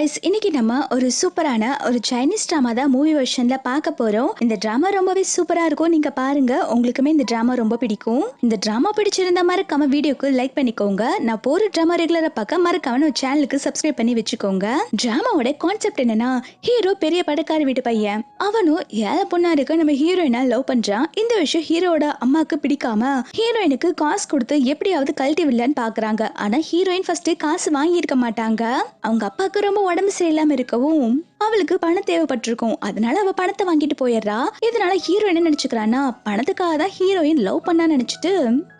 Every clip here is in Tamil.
கைஸ் இன்னைக்கு நம்ம ஒரு சூப்பரான ஒரு சைனீஸ் ட்ராமா தான் மூவி வெர்ஷன்ல பார்க்க போறோம். இந்த ட்ராமா ரொம்பவே சூப்பரா இருக்கும். நீங்க பாருங்க உங்களுக்குமே இந்த ட்ராமா ரொம்ப பிடிக்கும். இந்த ட்ராமா பிடிச்சிருந்தா மறக்காம வீடியோக்கு லைக் பண்ணிக்கோங்க. நான் போற ட்ராமா ரெகுலரா பார்க்க மறக்காம நம்ம சேனலுக்கு சப்ஸ்கிரைப் பண்ணி வச்சுக்கோங்க. ட்ராமாவோட கான்செப்ட் என்னன்னா ஹீரோ பெரிய படக்கார வீட்டு பையன். அவனும் ஏழை பொண்ணா இருக்க நம்ம ஹீரோயினா லவ் பண்றான். இந்த விஷயம் ஹீரோட அம்மாக்கு பிடிக்காம ஹீரோயினுக்கு காசு கொடுத்து எப்படியாவது கழட்டி விடலன்னு பாக்குறாங்க ஆனா ஹீரோயின் ஃபர்ஸ்ட் காசு வாங்கி இருக்க மாட்டாங்க. அவங்க அப்பாவுக்கு ரொம்ப உடம்பு சரியில்லாமல் இருக்கவும் அவளுக்கு பணம் தேவைப்பட்டிருக்கும். அதனால அவ பணத்தை வாங்கிட்டு போயிடுறா. இதனால ஹீரோ என்ன நினைச்சுக்கிறான்னா பணத்துக்காக தான் ஹீரோயின் லவ் பண்ணா நினைச்சிட்டு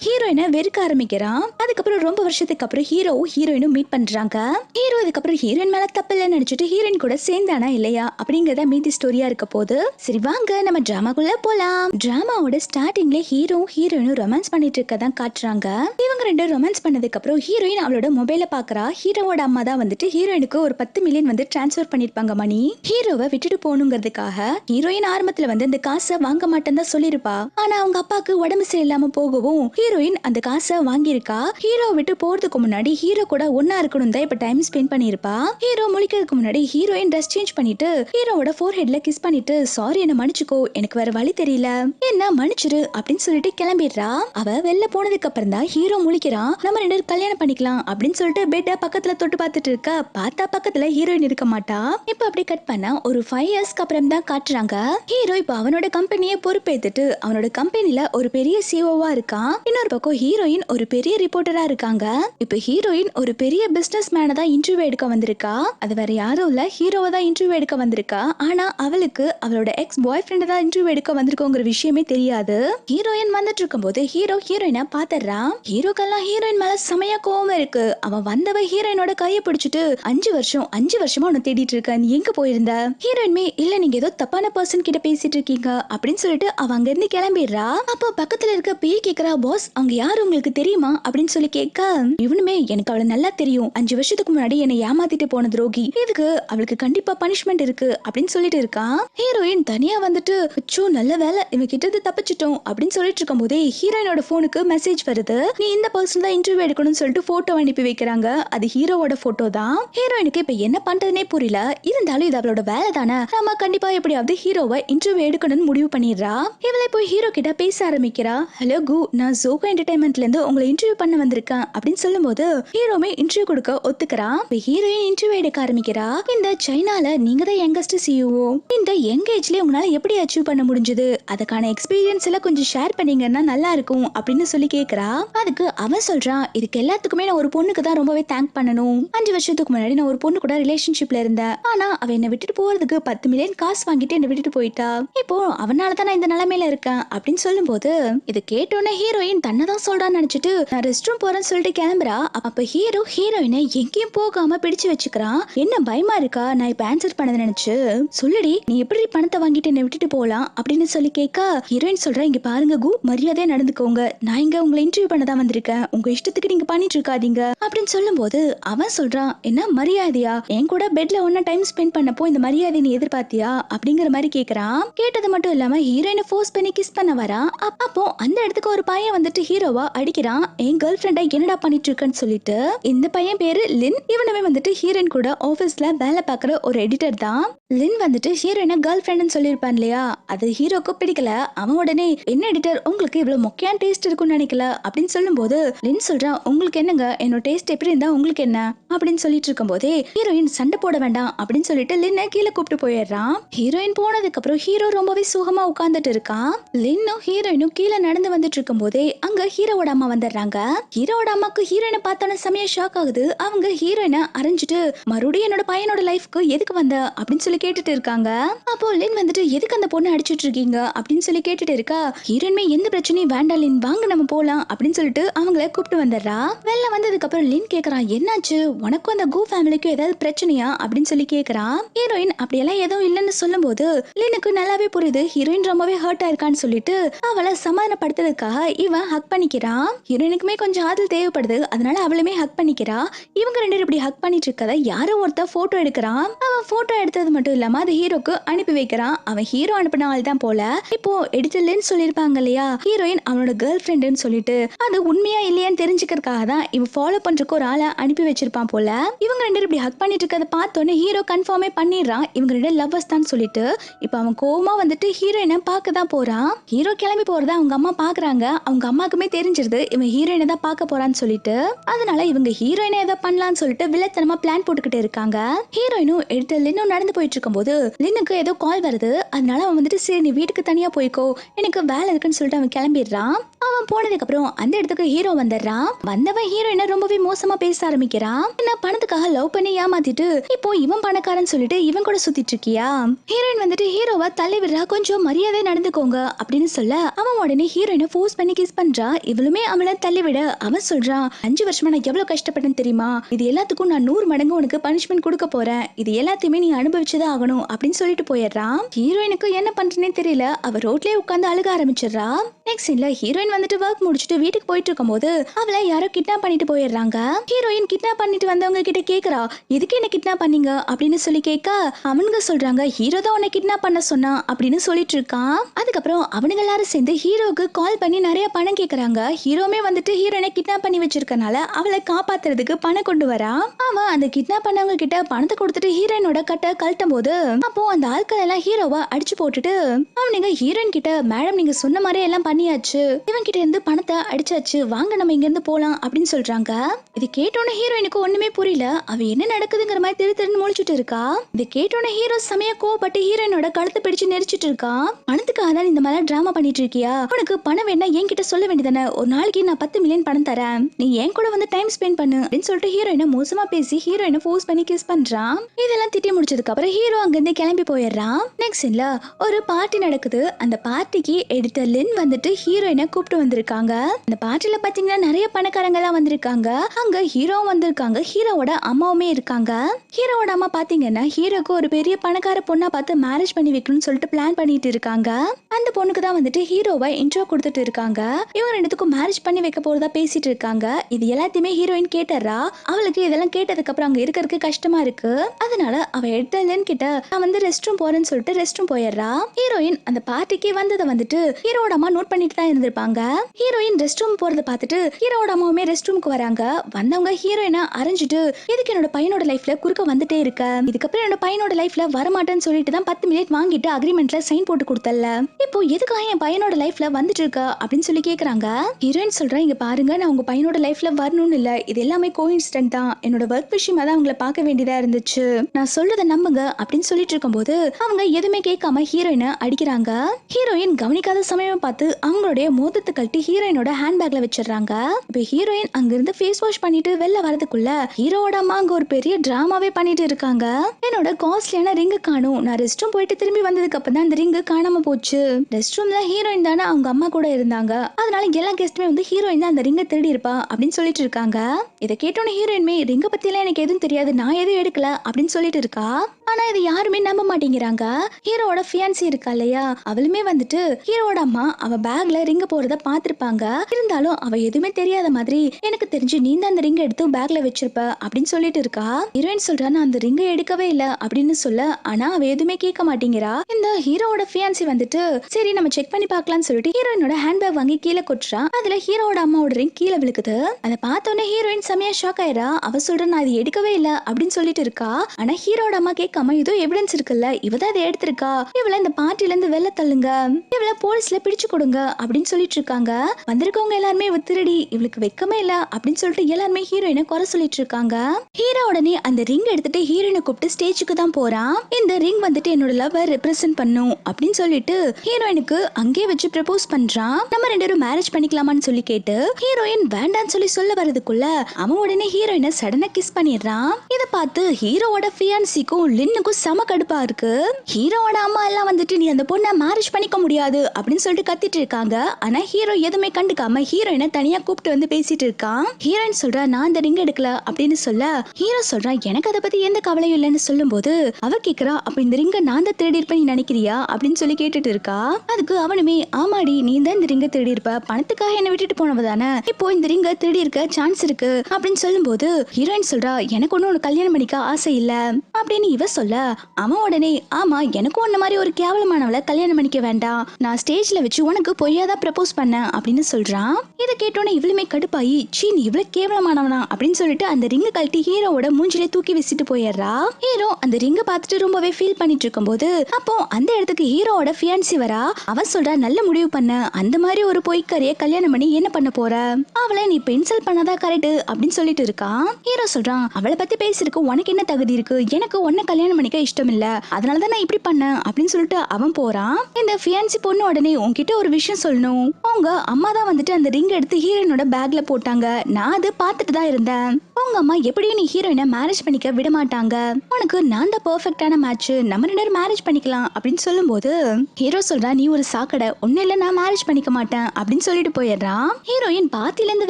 ஹீரோயினை வெறுக்க ஆரம்பிக்கிறான். அதுக்கப்புறம் ரொம்ப வருஷத்துக்கு அப்புறம் ஹீரோவும் ஹீரோயினும் மீட் பண்றாங்க. ஹீரோ இதுக்கப்புறம் ஹீரோயின் மேல தப்பு இல்லைன்னு நினைச்சிட்டு ஹீரோயின் கூட சேர்ந்தானா இல்லையா? அப்படிங்கறத மீதி ஸ்டோரியா இருக்க போது சரி வாங்க நம்ம டிராமாக்குள்ள போலாம். டிராமாவோட ஸ்டார்டிங்ல ஹீரோவும் ஹீரோயினும் ரொமான்ஸ் பண்ணிட்டு இருக்கதான் காட்டுறாங்க. இவங்க ரெண்டு ரொமான்ஸ் பண்ணதுக்கு அப்புறம் ஹீரோயின் அவளோட மொபைல பாக்குறா. ஹீரோவோட அம்மா தான் வந்துட்டு ஹீரோயினுக்கு ஒரு பத்து மில்லியன் வந்து டிரான்ஸ்ஃபர் பண்ணிருப்பாங்க மணி ஹீரோவை விட்டுட்டு போகணுங்கிறதுக்காக ஹீரோயின் ஆரம்பத்துல வந்து அந்த காசை வாங்க மாட்டேன்னு தான் சொல்லிருப்பா ஆனா அவங்க அப்பாக்கு உடம்பு சரியில்லாம போகவும் ஹீரோயின் அந்த காசை வாங்கியிருக்கா. ஹீரோ விட்டு போறதுக்கு முன்னாடி ஹீரோ கூட ஒன்னா இருக்கணும் தான் இப்ப டைம் ஸ்பெண்ட் பண்ணிருப்பா ஹீரோ முழிக்கிறதுக்கு முன்னாடி ஹீரோயின் ட்ரெஸ் சேஞ்ச் பண்ணிட்டு ஹீரோவோட ஃபோர் ஹெட்ல கிஸ் பண்ணிட்டு சாரி என்ன மன்னிச்சுக்கோ. எனக்கு வேற வழி தெரியல. என்ன மன்னிச்சிரு அப்படின்னு சொல்லிட்டு கிளம்பிடுறா. அவ வெளில போனதுக்கு அப்புறம் தான் ஹீரோ முழிக்கிறான். நம்ம ரெண்டு கல்யாணம் பண்ணிக்கலாம் அப்படின்னு சொல்லிட்டு பெட்ட பக்கத்துல தொட்டு பார்த்துட்டு இருக்கா. பார்த்தா பக்கத்துல ஹீரோயின் இருக்க மாட்டா. இப்ப அப்படி கட் பண்ணா ஒரு ஃபைவ் இயர்ஸ்க்கு அப்புறம் தான் காட்டுறாங்க. ஹீரோ இப்போ அவனோட கம்பெனியை பொறுப்பேத்துட்டு அவனோட கம்பெனில ஒரு பெரிய சிஓவா இருக்கான். இன்னொரு பக்கம் ஹீரோயின் ஒரு பெரிய ரிப்போர்ட்டரா இருக்காங்க. இப்போ ஹீரோயின் ஒரு பெரிய பிசினஸ் மேனை தான் இன்டர்வியூ எடுக்க வந்திருக்கா. அது வேற யாரும் இல்ல ஹீரோவை தான் இன்டர்வியூ எடுக்க வந்திருக்கா. ஆனா அவளுக்கு அவளோட எக்ஸ் பாய் ஃப்ரெண்ட் தான் இன்டர்வியூ எடுக்க வந்திருக்கோங்கிற விஷயமே தெரியாது. ஹீரோயின் வந்துட்டு இருக்கும்போது ஹீரோ ஹீரோயினை பாத்துறான் ஹீரோக்கெல்லாம் ஹீரோயின் மேல செமையா கோவம் இருக்கு. அவன் வந்தவ ஹீரோயினோட கையை பிடிச்சிட்டு அஞ்சு வருஷம் அஞ்சு வருஷமா உன்னை தேடிட்டு இருக்க. நீ எங்க போயிருந்த? ஹீரோயின்மே இல்ல நீங்க ஏதோ தப்பான பர்சன் கிட்ட பேசிட்டு இருக்கீங்க அப்படின்னு சொல்லிட்டு அவ அங்க இருந்து கிளம்பிடுறா. அப்போ பக்கத்துல இருக்க பேய் கேக்குறா பாஸ் அவங்க யாரு உங்களுக்கு தெரியுமா? அப்படின்னு சொல்லி கேட்க இவனுமே எனக்கு அவளை நல்லா தெரியும். அஞ்சு வருஷத்துக்கு முன்னாடி என்னை ஏமாத்திட்டு போன துரோகி. இதுக்கு அவளுக்கு கண்டிப்பா பனிஷ்மெண்ட் இருக்கு அப்படின்னு சொல்லிட்டு இருக்கான் ஹீரோயின் தனியா வந்துட்டு அச்சோ நல்ல வேலை இவன் கிட்ட இருந்து தப்பிச்சிட்டோம் அப்படின்னு சொல்லிட்டு இருக்கும் போதே ஹீரோயினோட போனுக்கு மெசேஜ் வருது. நீ இந்த பர்சன் தான் இன்டர்வியூ எடுக்கணும்னு சொல்லிட்டு போட்டோ அனுப்பி வைக்கிறாங்க. அது ஹீரோவோட போட்டோ தான். ஹீரோயினுக்கு இப்ப என்ன பண்றதுனே புரியல. இருந்தாலும் இது அவளோட வேலை தானே நம்ம கண்டிப்பா எப்படியாவது ஹீரோவை இன்டர்வியூ எடுக்கணும்னு முடிவு பண்ணிடுறா. இவளை போய் ஹீரோ கிட்ட பேச ஆரம்பிக்கிறா. ஹலோ கு நான் ஜோகோ என்டர்டைன்மெண்ட்ல இருந்து உங்களை இன்டர்வியூ பண்ண வந்திருக்கேன் அப்படின்னு சொல்லும்போது ஹீரோமே இன்டர்வியூ கொடுக்க ஒத்துக்கிறா. ஹீரோயின் இன்டர்வியூ எடுக்க ஆரம்பிக்கிறா. இந்த சைனால நீங்க தான் யங்கஸ்ட் சிஇஓ இந்த யங் ஏஜ்ல உங்களால எப்படி அச்சீவ் பண்ண முடிஞ்சது? அதுக்கான எக்ஸ்பீரியன்ஸ் எல்லாம் கொஞ்சம் ஷேர் பண்ணீங்கன்னா நல்லா இருக்கும் அப்படின்னு சொல்லி கேக்குறா. அதுக்கு அவன் சொல்றான் இதுக்கு எல்லாத்துக்குமே நான் ஒரு பொண்ணுக்கு தான் ரொம்பவே தேங்க் பண்ணணும். அஞ்சு வருஷத்துக்கு முன்னாடி நான் ஒரு பொண்ணு கூட ரிலேஷன்ஷிப்ல இருந்தேன். ஆனா அவ என்னை விட்டுட்டு போறதுக்கு பத்து மில்லியன் காசு வாங்கிட்டு என்னை விட்டுட்டு போயிட்டா. இப்போ அவனால தான் நான் இந்த நிலைமையில இருக்கேன் அப்படின்னு சொல்லும்போது இதை கேட்டோன்னே ஹீரோயின் தன்னை தான் சொல்றான்னு நினைச்சிட்டு நான் ரெஸ்ட் ரூம் போறேன்னு சொல்லிட்டு கிளம்புறா. அப்ப ஹீரோ ஹீரோயினை எங்கேயும் போகாம பிடிச்சு வச்சுக்கிறான். என்ன பயமா இருக்கா? நான் இப்ப ஆன்சர் பண்ணதை நினைச்சு சொல்லுடி நீ எப்படி பணத்தை வாங்கிட்டு என்னை விட்டுட்டு போலாம்? அப்படின்னு சொல்லி கேட்க ஹீரோயின் சொல்றா இங்க பாருங்க கு மரியாதையா நடந்துக்கோங்க. நான் இங்க உங்களை இன்டர்வியூ பண்ண தான் வந்திருக்கேன். உங்க இஷ்டத்துக்கு நீங்க பண்ணிட்டு இருக்காதீங்க. அப்படின்னு சொல்லும்போது அவன் சொல்றான் என்ன மரியாதையா? என் கூட பெட்ல ஒன்னும் டைம் ஸ்பெண்ட் பண்ணப்போ இந்த மரியாதை நீ எதிர்பார்த்தியா? அப்படிங்கிற மாதிரி கேக்குறான். கேட்டது மட்டும் இல்லாம ஹீரோயினை ஃபோர்ஸ் பண்ணி கிஸ் பண்ண வரா. அப்போ அந்த இடத்துக்கு ஒரு பையன் வந்துட்டு ஹீரோவா அடிக்கிறான். என் கேர்ள் ஃப்ரெண்டா என்னடா பண்ணிட்டு இருக்கேன்னு சொல்லிட்டு இந்த பையன் பேரு லின் இவனவே வந்துட்டு ஹீரோயின் கூட ஆபீஸ்ல வேலை பார்க்குற ஒரு எடிட்டர் தான். லின் வந்துட்டு ஹீரோயினை கேர்ள் ஃப்ரெண்டுன்னு சொல்லியிருப்பான் இல்லையா? அது ஹீரோக்கு பிடிக்கல. அவன் உடனே என்ன எடிட்டர் உங்களுக்கு இவ்வளவு மொக்கையான டேஸ்ட் இருக்கும்னு நினைக்கல? அப்படின்னு சொல்லும்போது லின் சொல்றான் உங்களுக்கு என்னங்க? என்னோட டேஸ்ட் எப்படி இருந்தா உங்களுக்கு என்ன? அப்படின்னு சொல்லிட்டு இருக்கும்போதே ஹீரோயின் சண்டை போட வேண்டாம். அப்படின்னு சொல்லி சொல்லிட்டு லின்னை கீழே கூப்பிட்டு போயிடுறான். ஹீரோயின் போனதுக்கு அப்புறம் ஹீரோ ரொம்பவே சுகமா உட்கார்ந்துட்டு இருக்கான். லின்னும் ஹீரோயினும் கீழே நடந்து வந்துட்டு இருக்கும் போதே அங்க ஹீரோவோட அம்மா வந்துடுறாங்க. ஹீரோவோட அம்மாக்கு ஹீரோயினை பார்த்தோன்னே செமையா ஷாக் ஆகுது. அவங்க ஹீரோயினை அரைஞ்சிட்டு மறுபடியும் என்னோட பையனோட லைஃப்க்கு எதுக்கு வந்த அப்படின்னு சொல்லி கேட்டுட்டு இருக்காங்க. அப்போ லின் வந்துட்டு எதுக்கு அந்த பொண்ணை அடிச்சிட்டு இருக்கீங்க? அப்படின்னு சொல்லி கேட்டுட்டு இருக்கா. ஹீரோயின்மே எந்த பிரச்சனையும் வேண்டாம் லின். வாங்க நம்ம போலாம். அப்படின்னு சொல்லிட்டு அவங்கள கூப்பிட்டு வந்துடுறா. வெளில வந்ததுக்கு அப்புறம் லின் கேக்குறான் என்னாச்சு? உனக்கும் அந்த கூ ஃபேமிலிக்கும் ஏதாவது பிரச்சனையா? அப்படின்னு சொல்லி கேக்குறான். ஹீரோயின் அப்படியெல்லாம் எதுவும் இல்லைன்னு சொல்லும்போது லினுக்கு நல்லாவே புரியுது. ஹீரோயின் ரொம்பவே ஹர்ட் ஆயிருக்கான்னு சொல்லிட்டு அவளை சமாதானப்படுத்துறதுக்காக இவன் ஹக் பண்ணிக்கிறான் ஹீரோயினுக்குமே கொஞ்சம் ஆதல் தேவைப்படுது. அதனால அவளுமே ஹக் பண்ணிக்கிறா. இவங்க ரெண்டு பேரும் இப்படி ஹக் பண்ணிட்டு இருக்கத யாரோ ஒருத்தர் போட்டோ எடுக்கிறான் அவன் போட்டோ எடுத்தது மட்டும் இல்லாம அது ஹீரோக்கு அனுப்பி வைக்கிறான் அவன் ஹீரோ அனுப்பின ஆள் தான் போல. இப்போ எடுத்துலன்னு சொல்லியிருப்பாங்க இல்லையா? ஹீரோயின் அவனோட கேர்ள் ஃப்ரெண்டுன்னு சொல்லிட்டு அது உண்மையா இல்லையான்னு தெரிஞ்சுக்கிறதுக்காக தான் இவன் ஃபாலோ பண்றதுக்கு ஒரு ஆளை அனுப்பி வச்சிருப்பான் போல. இவங்க ரெண்டு பேரும் இப்படி ஹக் பண்ணிட்டு இருக்கிறத பார்த்தோன்னே ஹீரோ கன்ஃபார்ம் பண்ணிடுறான். இவங்க ரெண்டு லவ்வர்ஸ் தான் சொல்லிட்டு இப்போ அவன் கோவமா வந்துட்டு ஹீரோயினை பார்க்க தான் போறான். ஹீரோ கிளம்பி போறத அவங்க அம்மா பாக்குறாங்க அவங்க அம்மாக்குமே தெரிஞ்சிருது இவன் ஹீரோயினை தான் பார்க்க போறான்னு சொல்லிட்டு. அதனால இவங்க ஹீரோயினை ஏதோ பண்ணலாம்னு சொல்லிட்டு வில்லத்தனமா பிளான் போட்டுக்கிட்டு இருக்காங்க. ஹீரோயினும் எடுத்து லின்னும் நடந்து போயிட்டு இருக்கும்போது லின்னுக்கு ஏதோ கால் வருது. அதனால அவன் வந்துட்டு சரி நீ வீட்டுக்கு தனியா போய்க்கோ. எனக்கு வேலை இருக்குன்னு சொல்லிட்டு அவன் கிளம்பிடுறான். அவன் போனதுக்கு அப்புறம் அந்த இடத்துக்கு ஹீரோ வந்துடுறான். வந்தவன் ஹீரோயினை ரொம்பவே மோசமா பேச ஆரம்பிக்கிறான். என்ன பணத்துக்காக லவ் பண்ணி ஏமாத்திட்டு இப்போ இவன் பணக்காரன் சொல்லிட்டு இவன் கூட சுத்திட்டு இருக்கியா? ஹீரோயின் வந்துட்டு ஹீரோவை தள்ளி விடுறா கொஞ்சம் மரியாதை நடந்துக்கோங்க அப்படின்னு சொல்ல அவன் உடனே ஹீரோயினை ஃபோர்ஸ் பண்ணி கிஸ் பண்றா. இவளுமே அவளை தள்ளி விட அவன் சொல்றான். அஞ்சு வருஷமா நான் எவ்வளவு கஷ்டப்பட்டேன்னு தெரியுமா? இது எல்லாத்துக்கும் நான் நூறு மடங்கு உனக்கு பனிஷ்மெண்ட் கொடுக்க போறேன். இது எல்லாத்தையுமே நீ அனுபவிச்சுதான் ஆகணும் அப்படின்னு சொல்லிட்டு போயிடுறான். ஹீரோயினுக்கு என்ன பண்றேனே தெரியல. அவ ரோட்லயே உட்காந்து அழுக ஆரம்பிச்சிடுறா. நெக்ஸ்ட் சீன்ல ஹீரோயின் வந்துட்டு ஒர்க் முடிச்சுட்டு வீட்டுக்கு போயிட்டு இருக்கும்போது அவளை யாரோ கிட்னாப் பண்ணிட்டு போயிடுறாங்க. ஹீரோயின் கிட்னாப் பண்ணிட்டு வந்தவங்க கிட்ட கேக்குறா எதுக்கு என்ன கிட்னாப் பண்ணீங்க? அப்படின்னு சொல்லி கேட்க அவனுங்க சொல்றாங்க ஹீரோ தான் உன்னை கிட்னாப் பண்ண சொன்னா அப்படின்னு சொல்லிட்டு இருக்கான். அதுக்கப்புறம் அவனுங்க எல்லாரும் சேர்ந்து ஹீரோவுக்கு கால் பண்ணி நிறைய பணம் கேக்குறாங்க. ஹீரோமே வந்துட்டு ஹீரோயினை கிட்னாப் பண்ணி வச்சிருக்கனால அவளை காப்பாத்துறதுக்கு பணம் கொண்டு வரா அவன் அந்த கிட்னாப் பண்ணவங்க கிட்ட பணத்தை கொடுத்துட்டு ஹீரோயினோட கட்டை கழட்டும் போது அப்போ அந்த ஆட்கள் எல்லாம் ஹீரோவை அடிச்சு போட்டுட்டு அவனுங்க ஹீரோயின் கிட்ட மேடம் நீங்க சொன்ன மாதிரி எல்லாம் பண்ணியாச்சு. இவன் கிட்ட இருந்து பணத்தை அடிச்சாச்சு. வாங்க நம்ம இங்க இருந்து போலாம் அப்படின்னு சொல்றாங்க. இது கேட்டோன்னே ஹீரோயினுக்கு ஒண்ணுமே புரியல. அவ என்ன நடக்குதுங்கிற மாதிரி திரு திருன்னு முழிச்சிட்டு இருக்கா. இது கேட்டோன்னே ஹீரோ செமையா பட்டு ஹீரோயினோட கழுத்தை பிடிச்சு நெரிச்சிட்டு இருக்கான். பணத்துக்காக தான் இந்த மாதிரி டிராமா பண்ணிட்டு இருக்கியா? உனக்கு பணம் வேணா என்கிட்ட சொல்ல வேண்டியதானே ஒரு நாளைக்கு நான் பத்து மில்லியன் பணம் தரேன். நீ என் கூட வந்து டைம் ஸ்பெண்ட் பண்ணு அப்படின்னு சொல்லிட்டு ஹீரோயினை மோசமா பேசி ஹீரோயினை ஃபோர்ஸ் பண்ணி கிஸ் பண்றான். இதெல்லாம் திட்டி முடிச்சதுக்கு அப்புறம் ஹீரோ அங்கிருந்து கிளம்பி போயிடுறான். நெக்ஸ்ட் இல்ல ஒரு பார்ட்டி நடக்குது. அந்த பார்ட்டிக்கு எடுத்த லின் வந்துட்டு ஹீரோயினை கூப்பிட்டு வந்திருக்காங்க. அந்த பார்ட்டில பாத்தீங்கன்னா நிறைய பணக்காரங்க எல்லாம் வந்திருக்காங்க. அங்க ஹீரோ வந்திருக்காங்க. ஹீரோவோட அம்மாவுமே இருக்காங்க. ஹீரோவோட அம்மா பாத்தீங்கன்னா ஹீரோக்கு ஒரு பெரிய பணக்கார பொண்ணா பார்த்து மேரேஜ் பண்ணி வைக்கணும்னு சொல்லிட்டு பிளான் பண்ணிட்டு இருக்காங்க. அந்த பொண்ணுக்கு தான் வந்துட்டு ஹீரோவை இன்ட்ரோ கொடுத்துட்டு இருக்காங்க. இவங்க ரெண்டுத்துக்கும் மேரேஜ் பண்ணி வைக்க போறதா பேசிட்டு இருக்காங்க. இது எல்லாத்தையுமே ஹீரோயின் கேட்டுறா. அவளுக்கு இதெல்லாம் கேட்டதுக்கு அப்புறம் அங்க இருக்கிறதுக்கு கஷ்டமா இருக்கு. அதனால அவ எடுத்தலன்னு கிட்ட நான் வந்து ரெஸ்ட் ரூம் போறேன்னு சொல்லிட்டு ரெஸ்ட் ரூம் போயிடுறா. ஹீரோயின் அந்த பார்ட்டிக்கு வந்ததை வந்துட்டு ஹீரோட அம்மா நோட் பண்ணிட்டு தான் இருந்திருப்பாங்க. ஹீரோயின் ரெஸ்ட் ரூம் போறத பார்த்துட்டு ஹீரோட அம்மாவுமே ரெஸ்ட் ரூமுக்கு வராங்க. வந்தவங்க ஹீரோயினை அரைஞ்சிட்டு எதுக்கு என்னோட பையனோட லைஃப்ல குறுக்க வந்துட்டே இருக்க. இது இதுக்கப்புறம் என்னோட பையனோட லைஃப்ல வரமாட்டேன்னு சொல்லிட்டு தான் பத்து மினிட் வாங்கிட்டு அக்ரிமெண்ட்ல சைன் போட்டு கொடுத்தல இப்போ எதுக்காக என் பையனோட லைஃப்ல வந்துட்டு இருக்க? அப்படின்னு சொல்லி கேக்குறாங்க. ஹீரோயின் சொல்றேன் இங்க பாருங்க நான் உங்க பையனோட லைஃப்ல வரணும்னு இல்ல. இது எல்லாமே கோயின்சிடென்ட் தான். என்னோட ஒர்க் விஷயமா தான் அவங்கள பார்க்க வேண்டியதா இருந்துச்சு. நான் சொல்றதை நம்புங்க அப்படின்னு சொல்லிட்டு இருக்கும்போது அவங்க எதுவுமே கேட்காம ஹீரோயினை அடிக்கிறாங்க. ஹீரோயின் கவனிக்காத சமயம் பார்த்து அவங்களுடைய மோதத்தை கழட்டி ஹீரோயினோட ஹேண்ட்பேக்ல வச்சிடுறாங்க. இப்போ ஹீரோயின் அங்கிருந்து ஃபேஸ் வாஷ் பண்ணிட்டு வெளில வரதுக்குள்ள ஹீரோவோட அம்மா அங்க ஒரு பெரிய டிராமாவே பண்ணிட்டு இருக்காங்க. என்னோட காஸ்ட்லியான ரிங்கு காணும். நான் ரெஸ்ட் ரூம் போயிட்டு திரும்பி வந்ததுக்கு அப்புறம் தான் அந்த ரிங்கு காணாம போச்சு. ரெஸ்ட் ரூம்ல ஹீரோயின் தானே அவங்க அம்மா கூட இருந்தாங்க. அதனால எல்லா கெஸ்ட்டுமே வந்து ஹீரோயின் தான் அந்த ரிங்கை திருடி இருப்பா அப்படின்னு சொல்லிட்டு இருக்காங்க. இதை கேட்டோன்னே ஹீரோயின்மே ரிங்கை பத்தியெல்லாம் எனக்கு எதுவும் தெரியாது. நான் எதுவும் எடுக்கல. அப்படின்னு சொல்லிட்டு இருக்கா. ஆனா இது யாருமே நம்ப மாட்டேங்கிறாங்க. ஹீரோவோட ஃபியான்சி இருக்கா இல்லையா? அவளுமே வந்துட்டு ஹீரோட அம்மா அவ பேக்ல ரிங்க போறத பாத்திருப்பாங்க இருந்தாலும் அவ எதுவுமே தெரியாத மாதிரி எனக்கு தெரிஞ்சு நீ தான் அந்த ரிங்க எடுத்து பேக்ல வச்சிருப்ப. அப்படின்னு சொல்லிட்டு இருக்கா. ஹீரோயின் சொல்றான்னு அந்த ரிங்கை கேட்கவே இல்ல அப்படின்னு சொல்ல ஆனா அவ எதுவுமே கேட்க மாட்டேங்கிறா. இந்த ஹீரோவோட ஃபியான்சி வந்துட்டு சரி நம்ம செக் பண்ணி பார்க்கலாம்னு சொல்லிட்டு ஹீரோயினோட ஹேண்ட்பேக் வாங்கி கீழே கொட்டுறா. அதுல ஹீரோட அம்மாவோட ரிங் கீழே விழுக்குது அதை பார்த்தோன்னே ஹீரோயின் செமையா ஷாக் ஆயிரா அவ சொல்ற நான் அது எடுக்கவே இல்ல அப்படின்னு சொல்லிட்டு இருக்கா. ஆனா ஹீரோட அம்மா கேட்காம ஏதோ எவிடன்ஸ் இருக்குல்ல. இவ தான் அதை எடுத்திருக்கா. இவள இந்த பார்ட்டில இருந்து வெளில தள்ளுங்க. இவள போலீஸ்ல பிடிச்சு கொடுங்க அப்படின்னு சொல்லிட்டு இருக்காங்க. வந்திருக்கவங்க எல்லாருமே இவ திருடி. இவளுக்கு வெக்கமே இல்ல அப்படின்னு சொல்லிட்டு எல்லாருமே ஹீரோயினை குறை சொல்லிட்டு இருக்காங்க. ஹீரோ உடனே அந்த ரிங் எடுத்துட்டு ஹீரோயினை கூப்பிட்டு ஸ்டேஜுக்கு தான் போறான். இந்த ரிங் வந்துட்டு என்னோட லவ்வை ரெப்ரசென்ட் பண்ணும் அப்படின்னு சொல்லிட்டு ஹீரோயினுக்கு அங்கேயே வச்சு ப்ரப்போஸ் பண்றான். நம்ம ரெண்டு பேரும் மேரேஜ் பண்ணிக்கலாமான்னு சொல்லி கேட்டு ஹீரோயின் வேண்டான்னு சொல்லி சொல்ல வரதுக்குள்ள அவன் உடனே ஹீரோயினை சடனா கிஸ் பண்ணிடுறான். இதை பார்த்து ஹீரோவோட ஃபியான்சிக்கும் லின்னுக்கும் செம கடுப்பா இருக்கு. ஹீரோவோட அம்மா எல்லாம் வந்துட்டு நீ அந்த பொண்ணை மேரேஜ் பண்ணிக்க முடியாது அப்படின்னு சொல்லிட்டு கத்திட்டு இருக்காங்க. ஆனா ஹீரோ எதுவுமே கண்டுக்காம ஹீரோயினை தனியா கூப்பிட்டு வந்து பேசிட்டு இருக்கான். ஹீரோயின் சொல்றா நான் அந்த ரிங் எடுக்கல அப்படின்னு சொல்ல ஹீரோ சொல்றான் எனக்கு அதை பத்தி எந்த கவலையும் இல்லைன்னு அப்படின்னு சொல்லும்போது அவ கேக்குறா அப்ப இந்த ரிங்க நான் தான் திருடி இருப்பேன் நீ நினைக்கிறியா? அப்படின்னு சொல்லி கேட்டுட்டு இருக்கா. அதுக்கு அவனுமே ஆமாடி நீ தான் இந்த ரிங்க திருடி இருப்ப பணத்துக்காக என்ன விட்டுட்டு போனவ தானே? இப்போ இந்த ரிங்க திருடி இருக்க சான்ஸ் இருக்கு. அப்படின்னு சொல்லும்போது ஹீரோயின் சொல்றா எனக்கு ஒன்னும் உனக்கு கல்யாணம் பண்ணிக்க ஆசை இல்ல. அப்படின்னு இவ சொல்ல அவன் உடனே ஆமா எனக்கும் உன்ன மாதிரி ஒரு கேவலமானவளை கல்யாணம் பண்ணிக்க வேண்டாம். நான் ஸ்டேஜ்ல வச்சு உனக்கு பொய்யாதான் ப்ரப்போஸ் பண்ணேன் அப்படின்னு சொல்றான். இதை கேட்டோன்னே இவளுமே கடுப்பாயி சீ நீ இவ்வளவு கேவலமானவனா? அப்படின்னு சொல்லிட்டு அந்த ரிங்க கழட்டி ஹீரோவோட மூஞ்சிலே தூக்கி வீசிட்டு போயிடுறா. ஹீரோ அந்த ரிங்க பார்த்துட்டு ரொம்பவே ஃபீல் பண்ணிட்டு இருக்கும்போது அப்போ அந்த இடத்துக்கு ஹீரோவோட ஃபியான்சி வரா? அவன் சொல்றா நல்ல முடிவு பண்ண. அந்த மாதிரி ஒரு பொய்க்கறிய கல்யாணம் பண்ணி என்ன பண்ண போற? அவளை நீ பென்சல் பண்ணதா கரெக்ட் அப்படின்னு சொல்லிட்டு இருக்கான் ஹீரோ சொல்றான் அவளை பத்தி பேசிருக்கு உனக்கு என்ன தகுதி இருக்கு? எனக்கு உன்ன கல்யாணம் பண்ணிக்க இஷ்டம் இல்ல அதனாலதான் நான் இப்படி பண்ணேன். அப்படின்னு சொல்லிட்டு அவன் போறான். இந்த ஃபியான்சி பொண்ணு உடனே உன்கிட்ட ஒரு விஷயம் சொல்லணும். உங்க அம்மா தான் வந்துட்டு அந்த ரிங் எடுத்து ஹீரோயினோட பேக்ல போட்டாங்க. நான் அது பார்த்துட்டு தான் இருந்தேன். உங்க அம்மா எப்படியும் நீ ஹீரோயினை மேரேஜ் பண்ணிக்க விட மாட்டாங்க உனக்கு நான் தான் பர்ஃபெக்டான மேட்ச் நம்ம ரெண்டு பேரும் மேரேஜ் பண்ணிக்கலாம் அப்படின்னு சொல்லும்போது ஹீரோ சொல்றா நீ ஒரு சாக்கடை ஒன்னும் இல்ல நான் மேரேஜ் பண்ணிக்க மாட்டேன் அப்படின்னு சொல்லிட்டு போயிடுறான் ஹீரோயின் பாத்தில இருந்து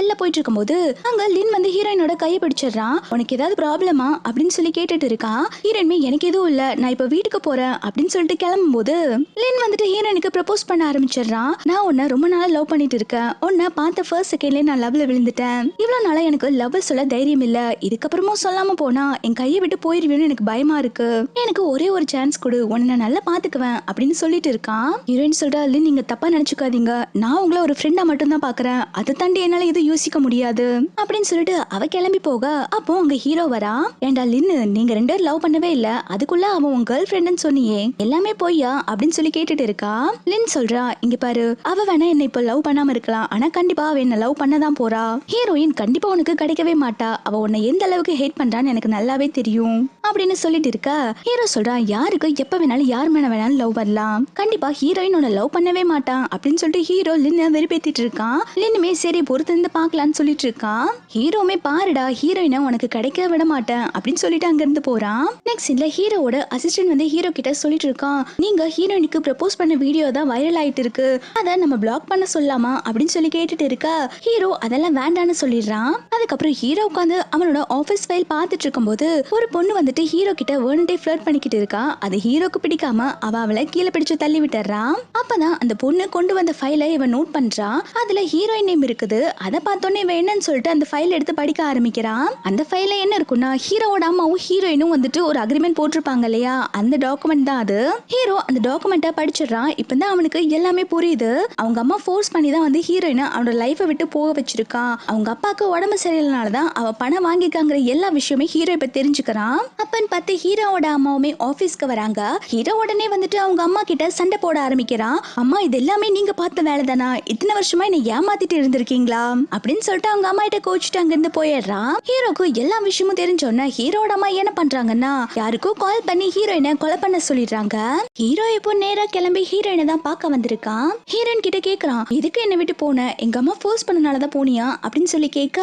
வெளில போயிட்டு இருக்கும்போது அங்க லின் வந்து ஹீரோயினோட கையை பிடிச்சிடுறான் உனக்கு ஏதாவது ப்ராப்ளமா அப்படின்னு சொல்லி கேட்டுட்டு இருக்கான் ஹீரோயின்மே எனக்கு எதுவும் இல்ல நான் இப்ப வீட்டுக்கு போறேன் அப்படின்னு சொல்லிட்டு கிளம்பும்போது லின் வந்துட்டு ஹீரோயினுக்கு ப்ரப்போஸ் பண்ண ஆரம்பிச்சிடுறான் நான் உன்னை ரொம்ப நாளாக லவ் பண்ணிட்டு இருக்கேன். உன்னை பார்த்த ஃபர்ஸ்ட் செகண்ட்லயே நான் லவ்ல விழுந்துட்டேன். இவ்வளவு நாளா எனக்கு லவ் சொல்ல தைரியம் இல்ல. இதுக்கப்புறமும் சொல்லாம போனா என் கையை விட்டு போயிருவேன்னு எனக்கு பயமா இருக்கு. எனக்கு ஒரே ஒரு சான்ஸ் கொடு. உன்னை நான் நல்லா பாத்துக்குவேன் அப்படின்னு சொல்லிட்டு இருக்கான். ஹீரோயின் சொல்றா இல்ல நீங்க தப்பா நினைச்சுக்காதீங்க. நான் உங்களை ஒரு ஃப்ரெண்டா மட்டும் தான் பாக்குறேன். அதை தாண்டி என்னால எதுவும் யோசிக்க முடியாது. அப்படின்னு சொல்லிட்டு அவ கிளம்பி போக அப்போ அங்க ஹீரோ வரா? ஏண்டா லின்னு நீங்க ரெண்டு பேரும் லவ் பண்ணவே இல்ல. அதுக்குள்ள அவன் உன் கேர்ள் ஃப்ரெண்டுன்னு சொன்னியே. எல்லாமே பொய்யா? அப்படின்னு சொல்லி கேட்டுட்டு இருக்கா. லின் சொல்றா இங்க பாரு அவ வேணா என்ன இப்ப லவ் பண்ணாம இருக்கலாம். ஆனா கண்டிப்பா அவ என்ன லவ் பண்ணதான் போறா. ஹீரோயின் கண்டிப்பா உனக்கு கிடைக்கவே மாட்டா. அவ உன்னை எந்த அளவுக்கு ஹேட் பண்றான்னு எனக்கு நல்லாவே தெரியும். அப்படின்னு சொல்லிட்டு இருக்க? ஹீரோ சொல்றான் யாருக்கு எப்ப வேணாலும் யார் மேல வேணாலும் லவ் வரலாம். கண்டிப்பா ஹீரோயின் லவ் பண்ணவே மாட்டான். அப்படின்னு சொல்லிட்டு ஹீரோ லின்ன வெறுப்பேத்திட்டு இருக்கான் லின்னுமே சரி பொறுத்து இருந்து பாக்கலாம்னு சொல்லிட்டு இருக்கான் ஹீரோமே பாருடா ஹீரோயினை உனக்கு கிடைக்க விட மாட்டேன். அப்படின்னு சொல்லிட்டு அங்க இருந்து போறான் நெக்ஸ்ட் இல்ல ஹீரோவோட அசிஸ்டன்ட் வந்து ஹீரோ கிட்ட சொல்லிட்டு இருக்கான் நீங்க ஹீரோயினுக்கு ப்ரப்போஸ் பண்ண வீடியோ தான் வைரல் ஆயிட்டு இருக்கு. அதை நம்ம பிளாக் பண்ண சொல்லலாமா அப்படின்னு சொல்லி கேட்டுட்டு இருக்கா. ஹீரோ அதெல்லாம் வேண்டான்னு சொல்லிடுறான் அதுக்கப்புறம் ஹீரோ உட்காந்து அவனோட ஆபீஸ் ஃபைல் பார்த்துட்டு இருக்கும்போது ஒரு பொண்ணு வந்துட்டு ஹீரோ கிட்ட வேணுட்டே ஃபிளர்ட் பண்ணிக்கிட்டு இருக்கா? அது ஹீரோக்கு பிடிக்காம அவ அவளை கீழே பிடிச்சு தள்ளி விட்டுறான் அப்பதான் அந்த பொண்ணு கொண்டு வந்த ஃபைலை இவன் நோட் பண்றான் அதுல ஹீரோயின் நேம் இருக்குது. அதை பார்த்தோன்னே இவன் என்னன்னு சொல்லிட்டு அந்த ஃபைல் எடுத்து படிக்க ஆரம்பிக்கிறான் அந்த ஃபைல என்ன இருக்கும்னா ஹீரோவோட அம்மாவும் ஹீரோயினும் வந்துட்டு ஒரு அக்ரிமெண்ட் போட்டிருப்பாங்க இல்லையா? அந்த டாக்குமெண்ட் தான் அது. ஹீரோ அந்த டாக்குமெண்ட்டை படிச்சிடுறான் இப்பதான் அவனுக்கு எல்லாமே புரியுது. அவங்க அம்மா ஃபோர்ஸ் பண்ணி தான் வந்து ஹீரோயினை அவனோட லைஃபை விட்டு போக வச்சிருக்கான் அவங்க அப்பாவுக்கு உடம்பு சரியில்லைனால தான் அவ பணம் வாங்கிக்காங்கிற எல்லா விஷயமே ஹீரோ இப்ப தெரிஞ்சுக்கிறான். அப்பன்னு பார்த்து ஹீரோவோட அம்மாவுமே ஆபீஸ்க்கு வராங்க. ஹீரோ உடனே வந்துட்டு அவங்க அம்மா கிட்ட சண்டை போட ஆரம்பிக்கிறான். அம்மா இது எல்லாமே நீங்க பார்த்த வேலை தானா? இத்தனை வருஷமா என்ன ஏமாத்திட்டு இருந்திருக்கீங்களா? அப்படின்னு சொல்லிட்டு அவங்க அம்மா கிட்ட கோச்சிட்டு அங்கிருந்து போயிடுறான். ஹீரோக்கு எல்லா விஷயமும் தெரிஞ்சோன்னா ஹீரோட அம்மா என்ன பண்றாங்கன்னா யாருக்கும் கால் பண்ணி ஹீரோயினை கொலை பண்ண சொல்லிடுறாங்க. ஹீரோ இப்போ நேரா கிளம்பி ஹீரோயினை தான் பார்க்க வந்திருக்கான். ஹீரோயின் கிட்ட கேக்குறான் எதுக்கு என்ன விட்டு போன? எங்க அம்மா ஃபோர்ஸ் பண்ணனாலதான் போனியா? அப்படின்னு சொல்லி கேட்க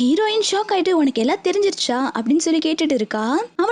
ஹீரோயின் ஷாக் ஆயிட்டு உனக்கு எல்லாம் தெரிஞ்சிருச்சா? அப்படின்னு சொல்லி கேட்டுட்டு இருக்கா.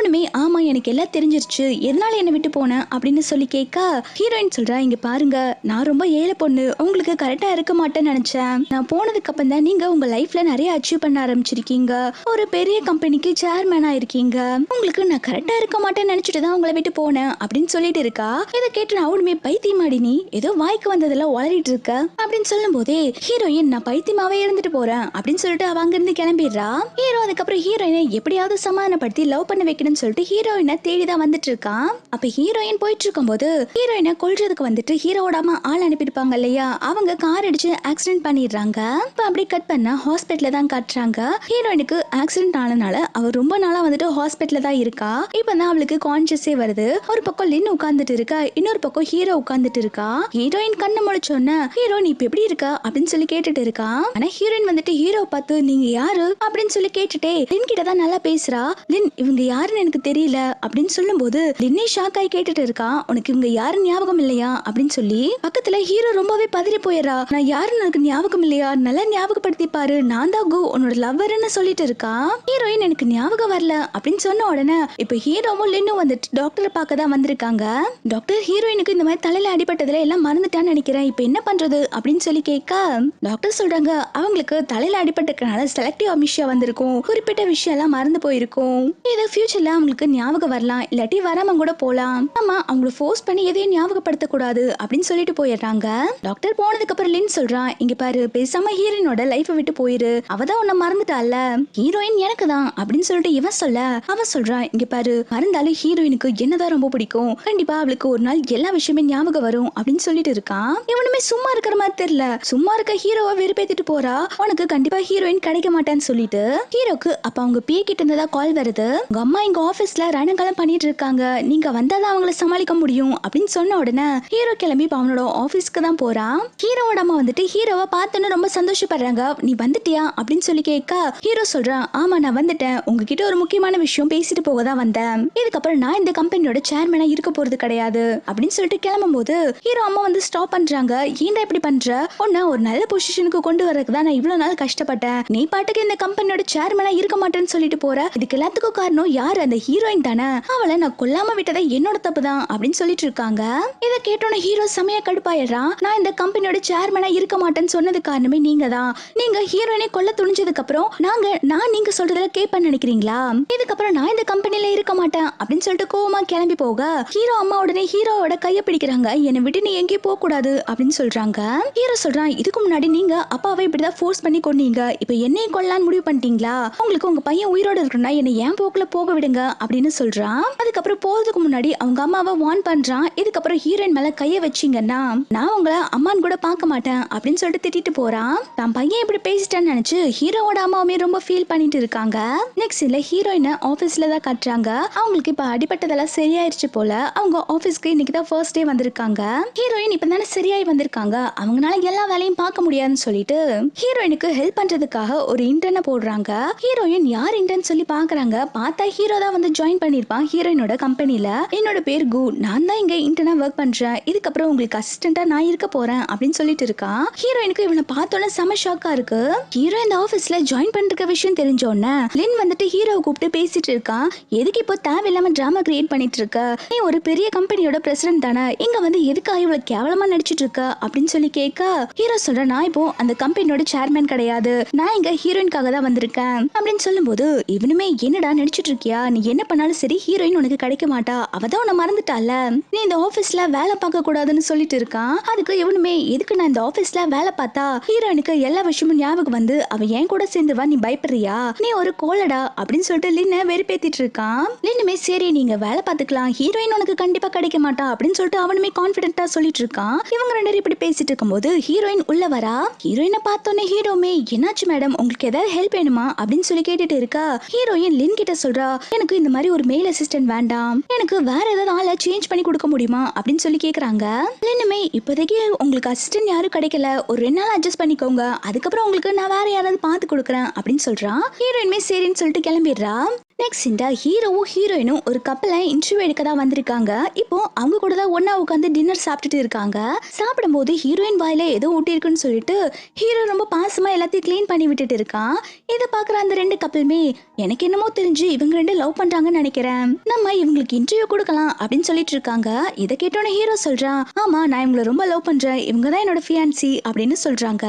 அவனுமே ஆமா எனக்கு எல்லாம் தெரிஞ்சிருச்சு. எதனால என்ன விட்டு போன? அப்படின்னு சொல்லி கேட்க ஹீரோயின் சொல்றா இங்க பாருங்க. நான் ரொம்ப ஏழை பொண்ணு. உங்களுக்கு கரெக்டா இருக்க மாட்டேன்னு நினைச்சேன். நான் போனதுக்கு அப்புறம் தான் நீங்க உங்க லைஃப்ல நிறைய அச்சீவ் பண்ண ஆரம்பிச்சிருக்கீங்க. ஒரு பெரிய கம்பெனிக்கு சேர்மேனா இருக்கீங்க உங்களுக்கு நான் கரெக்டா இருக்க மாட்டேன்னு நினைச்சிட்டு தான் உங்களை விட்டு போனேன். அப்படின்னு சொல்லிட்டு இருக்கா. இதை கேட்டு நான் அவனுமே பைத்தியமாடி நீ ஏதோ வாய்க்கு வந்ததெல்லாம் உளறிட்டு இருக்க. அப்படின்னு சொல்லும் போதே ஹீரோயின் நான் பைத்தியமாவே இருந்துட்டு போறேன். அப்படின்னு சொல்லிட்டு அவ அங்கிருந்து கிளம்பிடுறா. ஹீரோ அதுக்கப்புறம் ஹீரோயினை எப்படியாவது சமாதானப்படுத்தி லவ் பண்ண வைக்கணும்னு சொல்லிட்டு ஹீரோயினை தேடி தான் வந்துட்டு இருக்கான் அப்ப ஹீரோயின் போயிட்டு இருக்கும்போது ஹீரோயினை கொல்றதுக்கு வந்துட்டு ஹீரோட அம்மா ஆள் அனுப்பியிருப்பாங்க இல்லையா? அவங்க கார் அடிச்சு ஆக்சிடென்ட் பண்ணிடுறாங்க. இப்ப அப்படி கட் பண்ணா ஹாஸ்பிட்டல தான் காட்டுறாங்க. ஹீரோயினுக்கு ஆக்சிடென்ட் ஆனனால அவ ரொம்ப நாளா வந்துட்டு ஹாஸ்பிட்டல தான் இருக்கா. இப்பதான் அவளுக்கு கான்சியஸே வருது. ஒரு பக்கம் லின் உட்கார்ந்துட்டு இருக்கா. இன்னொரு பக்கம் ஹீரோ உட்கார்ந்துட்டு இருக்கா. ஹீரோயின் கண்ணு முழிச்சோன்ன ஹீரோ நீ இப்ப எப்படி இருக்க? அப்படின்னு சொல்லி கேட்டுட்டு இருக்கா ஆனா ஹீரோயின் வந்துட்டு ஹீரோ பார்த்து நீங்க யாரு? அப்படின்னு சொல்லி கேட்டுட்டே லின் கிட்ட தான் நல்லா பேசுறா. லின் இவங்க யாருன்னு எனக்கு தெரியல அப்படின்னு சொல்லும்போது லின்னே ஷாக் ஆகி கேட்டுட்டு இருக்கா? உனக்கு இவங்க யாரும் ஞாபகம் இல்லையா? அப்படின்னு சொல்லி பக்கத்துல ஹீரோ ரொம்பவே பதறி போயிடுறா. நான் யாருன்னு எனக்கு ஞாபகம் இல்லையா? நல்லா ஞாபகப்படுத்தி பாரு. நான் தான் கு உன்னோட லவ்வர்னு சொல்லிட்டு இருக்கா? ஹீரோயின் எனக்கு ஞாபகம் வரல. அப்படின்னு சொன்ன உடனே இப்ப ஹீரோவும் லின்னும் வந்துட்டு டாக்டரை பார்க்க தான் வந்திருக்காங்க. டாக்டர் ஹீரோயினுக்கு இந்த மாதிரி தலையில அடிபட்டதுல எல்லாம் மறந்துட்டான்னு நினைக்கிறேன். இப்ப என்ன பண்றது? அப்படின்னு சொல்லி கேட்க டாக்டர் சொல்றாங்க அவங்களுக்கு தலையில அடிபட்டிருக்கனால செலக்டிவ் அமிஷியா வந்திருக்கும். குறிப்பிட்ட விஷயம் எல்லாம் மறந்து போயிருக்கும். இது ஃபியூச்சர்ல அவங்களுக்கு ஞாபகம் வரலாம். இல்லாட்டி வராம கூட போலாம். ஆமா அவங்கள ஃபோர்ஸ் பண்ணி எதையும் ஞாபகப்படுத்த கூடாது அப்படின்னு சொல்லிட்டு போயிடுறாங்க. டாக்டர் போனதுக்கு அப்புறம் லின் சொல்றான் இங்க பாரு பேசாம ஹீரோயினோட லைஃபை விட்டு போயிரு. அவ தான் உன்னை மறந்துட்டால. ஹீரோயின் எனக்கு தான் அப்படின்னு சொல்லிட்டு இவன் சொல்ல அவன் சொல்றான் இங்க பாரு மறந்தாலும் ஹீரோயினுக்கு என்னதான் ரொம்ப பிடிக்கும். கண்டிப்பா அவளுக்கு ஒரு நாள் எல்லா விஷயமே ஞாபகம் வரும் அப்படின்னு சொல்லிட்டு இருக்கான். இவனுமே சும்மா இருக்கிற மாதிரி தெரியல. சும்மா இருக்க ஹீரோவை வெறுப்பேத்திட்டு போறா. உனக்கு கண்டிப்பா ஹீரோயின் கிடைக்க மாட்டேன்னு சொல்லிட்டு ஹீரோக்கு அப்ப அவங்க பிஏ கிட்ட இருந்ததா கால் வருது. உங்க அம்மா இங்க ஆஃபீஸில் ரணகலம் பண்ணிட்டு இருக்காங்க நீங்க வந்தாதான் அவங்கள சமாளிக்க முடியும் அப்படின்னு சொன்ன உடனே ஹீரோ கிளம்பி இப்ப அவனோட தான் போறான் ஹீரோவோட அம்மா வந்துட்டு ஹீரோவை பார்த்தோன்னு ரொம்ப சந்தோஷப்படுறாங்க. நீ வந்துட்டியா? அப்படின்னு சொல்லி கேட்க ஹீரோ சொல்றான் ஆமா நான் வந்துட்டேன். உங்ககிட்ட ஒரு முக்கியமான விஷயம் பேசிட்டு போக தான் வந்தேன். இதுக்கப்புறம் நான் இந்த கம்பெனியோட சேர்மனா இருக்க போறது கிடையாது. அப்படின்னு சொல்லிட்டு கிளம்பும் போது ஹீரோ அம்மா வந்து ஸ்டாப் பண்றாங்க. ஏன்டா இப்படி பண்ற? உன்னை ஒரு நல்ல பொசிஷனுக்கு கொண்டு வரதுக்கு தான் நான் இவ்வளவு நாள் கஷ்டப்பட்டேன். நீ பாட்டுக்கு இந்த கம்பெனியோட சேர்மனா இருக்க மாட்டேன்னு சொல்லிட்டு போற. இதுக்கு எல்லாத்துக்கும் காரணம் யாரு? அந்த ஹீரோயின் தானே? அவளை நான் கொல்லாம விட்டதை என்னோட தப்பு தான் அப்படின்னு சொல்லிட்டு இருக்காங்க. இதை கேட்டோன்னே ஹீரோ செமையா கடுப்பாயிடுறான் நான் இந்த கம்பெனியோட சேர்மனா இருக்க மாட்டேன்னு சொன்னது காரணமே நீங்க தான் நீங்க ஹீரோயினை கொல்ல துணிஞ்சதுக்கு அப்புறம் நாங்க நான் நீங்க சொல்றதுல கேப்பேன் நினைக்கிறீங்களா? இதுக்கப்புறம் நான் இந்த கம்பெனில இருக்க மாட்டேன் அப்படின்னு சொல்லிட்டு கோவமா கிளம்பி போக ஹீரோ அம்மா உடனே ஹீரோவோட கைய பிடிக்கிறாங்க. என்னை விட்டு நீ எங்கேயும் போக கூடாது அப்படின்னு சொல்றாங்க. ஹீரோ சொல்றான் இதுக்கு முன்னாடி நீங்க அப்பாவை இப்படிதான் ஃபோர்ஸ் பண்ணி கொண்டீங்க இப்போ என்னையும் கொல்லான்னு முடிவு பண்ணிட்டீங்களா? உங்களுக்கு உங்க பையன் உயிரோட இருக்கணும்னா என்னை ஏன் போக்குல போக விடுங்க? அப்படின்னு சொல்றான். அதுக்கப்புறம் போறதுக்கு முன்னாடி அவங்க அம்மாவை வார்ன் பண்றான். இதுக்கப்புறம் ஹீரோயின் மேல கைய வச்சீங்கன்னா நான் உங்களை அம்மான்னு கூட பார்க்க மாட்டேன் அப்படின்னு சொல்லிட்டு திட்டிட்டு போறான். தான் பையன் இப்படி பேசிட்டேன்னு நினைச்சு ஹீரோவோட அம்மாவுமே ரொம்ப ஃபீல் பண்ணிட்டு இருக்காங்க. நெக்ஸ்ட் இல்ல ஹீரோயினை ஆபீஸ்ல தான் கட்டுறாங்க. அவங்களுக்கு இப்ப அடிபட்டதெல்லாம் சரியாயிருச்சு போல அவங்க ஆபீஸ்க்கு இன்னைக்கு தான் ஃபர்ஸ்ட் டே வந்திருக்காங்க. ஹீரோயின் இப்ப தானே சரியாயி வந்திருக்காங்க. அவங்களால எல்லா வேலையும் பார்க்க முடியாதுன்னு சொல்லிட்டு ஹீரோயினுக்கு ஹெல்ப் பண்றதுக்காக ஒரு இன்டர்னை போடுறாங்க. ஹீரோயின் யார் இன்டர்ன் சொல்லி பாக்குறாங்க பார்த்தா ஹீரோ தான் வந்து ஜாயின் பண்ணிருப்பான் ஹீரோயினோட கம்பெனில என்னோட பேர் கு. நான் தான் இங்க இன்டர்னா ஒர்க் பண்றேன். இதுக்கப்புறம் உங்களுக்கு அசிஸ்டண்டா நான் இருக்க போறேன் அப்படின்னு சொல்லிட்டு இருக்கான் ஹீரோயினுக்கு இவனை பார்த்தோன்னே செம ஷாக்கா இருக்கு. ஹீரோ இந்த ஆபீஸ்ல ஜாயின் பண்ணிருக்க விஷயம் தெரிஞ்ச உடனே லின் வந்துட்டு ஹீரோவை கூப்பிட்டு பேசிட்டு இருக்கான் எதுக்கு இப்போ தேவையில்லாம டிராமா கிரியேட் பண்ணிட்டு இருக்க? நீ ஒரு பெரிய கம்பெனியோட பிரசிடென்ட் தானே. இங்க வந்து எதுக்காக இவ்வளவு கேவலமா நடிச்சிட்டு இருக்க? அப்படின்னு சொல்லி கேட்க ஹீரோ சொல்ற நான் இப்போ அந்த கம்பெனியோட சேர்மேன் கிடையாது. நான் இங்க ஹீரோயின்காக தான் வந்திருக்கேன். அப்படின்னு சொல்லும்போது இவனுமே என்னடா நடிச்சிட்டு இருக்கியா? நீ என்ன பண்ணாலும் சரி ஹீரோயின் உனக்கு கிடைக்க மாட்டா. அவ தான் உன்னை மறந்துட்டால. நீ இந்த ஆபீஸ்ல வேலை பார்க்க கூடாதுன்னு சொல்லிட்டு இருக்கான். அதுக்கு எவனுமே எதுக்கு நான் இந்த ஆபீஸ்ல வேலை பார்த்தா? ஹீரோயினுக்கு எல்லா விஷயமும் ஞாபகம் வந்து அவ என் கூட சேர்ந்துவா நீ பயப்படுறியா? நீ ஒரு கோலடா? அப்படின்னு சொல்லிட்டு லின்ன வெறுப்பேத்திட்டு இருக்கான். லின்னுமே சரி நீங்க வேலை பார்த்துக்கலாம். ஹீரோயின் உனக்கு கண்டிப்பா கிடைக்க மாட்டா. அப்படின்னு சொல்லிட்டு அவனுமே கான்பிடென்ட்டா சொல்லிட்டு இருக்கான். இவங்க ரெண்டு பேரும் இப்படி பேசிட்டு இருக்கும்போது ஹீரோயின் உள்ள வரா? ஹீரோயினை பார்த்தோன்னே ஹீரோமே என்னாச்சு மேடம் உங்களுக்கு ஏதாவது ஹெல்ப் வேணுமா? அப்படின்னு சொல்லி கேட்டுட்டு இருக்கா. ஹீரோயின் லின் கிட்ட சொல்றா எனக்கு இந்த மாதிரி ஒரு மெயில் அசிஸ்டன்ட் வேண்டாம். எனக்கு வேற ஏதாவது ஆளை சேஞ்ச் பண்ணி கொடுக்க முடியுமா? அப்படின்னு சொல்லி கேக்குறாங்க. லின்னுமே இப்போதைக்கு உங்களுக்கு அசிஸ்டன்ட் யாரும் கிடைக்கல. ஒரு ரெண்டு நாள் அட்ஜஸ்ட் பண்ணிக்கோங்க. அதுக்கப்புறம் உங்களுக்கு நான் வேற யாராவது பார்த்து கொடுக்குறேன் அப்படின்னு சொல்றான் ஹீரோயின்மே சரின்னு சொல்லிட்டு கிளம்பிடுறா? நெக்ஸ்ட் இந்த ஹீரோவும் ஹீரோயினும் ஒரு கப்பலை இன்டர்வியூ எடுக்க தான் வந்திருக்காங்க. இப்போ அவங்க கூட தான் ஒன்னா உட்காந்து டின்னர் சாப்பிட்டுட்டு இருக்காங்க. சாப்பிடும்போது ஹீரோயின் வாயில ஏதோ ஊட்டியிருக்குன்னு சொல்லிட்டு ஹீரோ ரொம்ப பாசமா எல்லாத்தையும் கிளீன் பண்ணி விட்டுட்டு இருக்கான். இதை பாக்குற அந்த ரெண்டு கப்பலுமே எனக்கு என்னமோ தெரிஞ்சு இவங்க ரெண்டு லவ் பண்றாங்கன்னு நினைக்கிறேன். நம்ம இவங்களுக்கு இன்டர்வியூ கொடுக்கலாம் அப்படின்னு சொல்லிட்டு இருக்காங்க. இதை கேட்டோன்னே ஹீரோ சொல்றான் ஆமா நான் இவங்களை ரொம்ப லவ் பண்றேன். இவங்க தான் என்னோட ஃபியான்சி அப்படின்னு சொல்றாங்க.